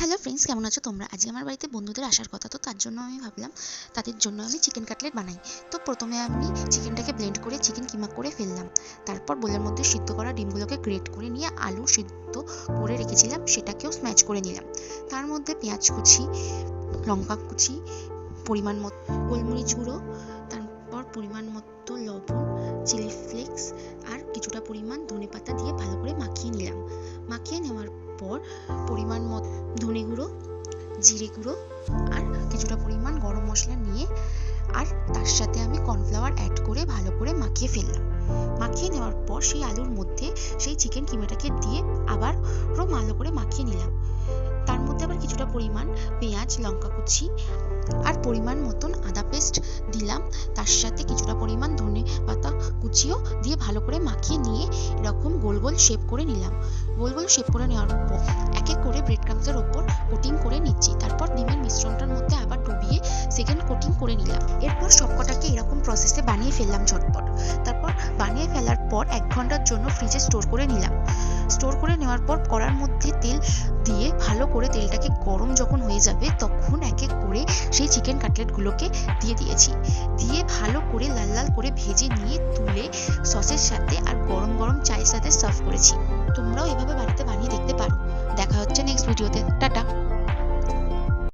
Hello friends কেমন আছো তোমরা? আজকে আমার বাড়িতে বন্ধুদের আসার কথা, তো তার জন্য আমি ভাবলাম তাদের জন্য আমি চিকেন কাটলেট বানাই। তো প্রথমে আমি চিকেনটাকে ব্লেন্ড করে চিকেন কিমা করে ফেললাম। তারপর বোলের মধ্যে সিদ্ধ করা ডিমগুলোকে গ্রেট করে নিয়ে আলু সিদ্ধ করে রেখেছিলাম, সেটাকেও স্ম্যাচ করে নিলাম। তার মধ্যে পেঁয়াজ কুচি, লঙ্কা কুচি, পরিমাণ মতো, গোলমরিচ গুঁড়ো, তারপর পরিমাণ মতো লবণ চিলি ফ্লেক্স আর কিছুটা পরিমাণ ধনেপাতা দিয়ে ভালো করে মাখিয়ে নিলাম। মাখিয়ে নেওয়ার পর ধনে গুঁড়ো, জিরে গুঁড়ো আর কিছুটা পরিমাণ গরম মশলা নিয়ে আর তার সাথে আমি কর্নফ্লাওয়ার অ্যাড করে ভালো করে মাখিয়ে ফেললাম। মাখিয়ে নেওয়ার পর সেই আলুর মধ্যে সেই চিকেন কিমাটাকে দিয়ে আবারও ভালো করে মাখিয়ে নিলাম। তার মধ্যে আবার কিছুটা পরিমাণ পেঁয়াজ, লঙ্কা কুচি আর পরিমাণ মতন আদা পেস্ট দিলাম। তার সাথে কিছুটা পরিমাণ কুচিও দিয়ে ভালো করে মাখিয়ে নিয়ে এরকম গোল গোল শেপ করে নিলাম। গোল গোল শেপ করে নেওয়ার পর এক এক করে ব্রেড ক্রামসের ওপর কোটিং করে নিচ্ছি। তারপর ডিমের মিশ্রণটার মধ্যে আবার ডুবিয়ে সেকেন্ড কোটিং করে নিলাম। এরপর সবকটাকে এরকম প্রসেসে বানিয়ে ফেললাম ঝটপট। তারপর বানিয়ে ফেলার পর এক ঘণ্টার জন্য ফ্রিজে স্টোর করে নিলাম। স্টোর করে নেওয়ার পর কড়ার মধ্যে তেল দিয়ে ভালো করে তেলটাকে গরম যখন হয়ে যাবে তখন এক এক করে সেই চিকেন কাটলেটগুলোকে দিয়ে দিয়েছি। দিয়ে ভালো করে লাল লাল করে ভেজে নিয়ে তুলে সসের সাথে আর গরম গরম চায়ের সাথে সার্ভ করেছি। তোমরাও এভাবে বাড়িতে বানিয়ে দেখতে পারো। দেখা হচ্ছে নেক্সট ভিডিওতে টাটা।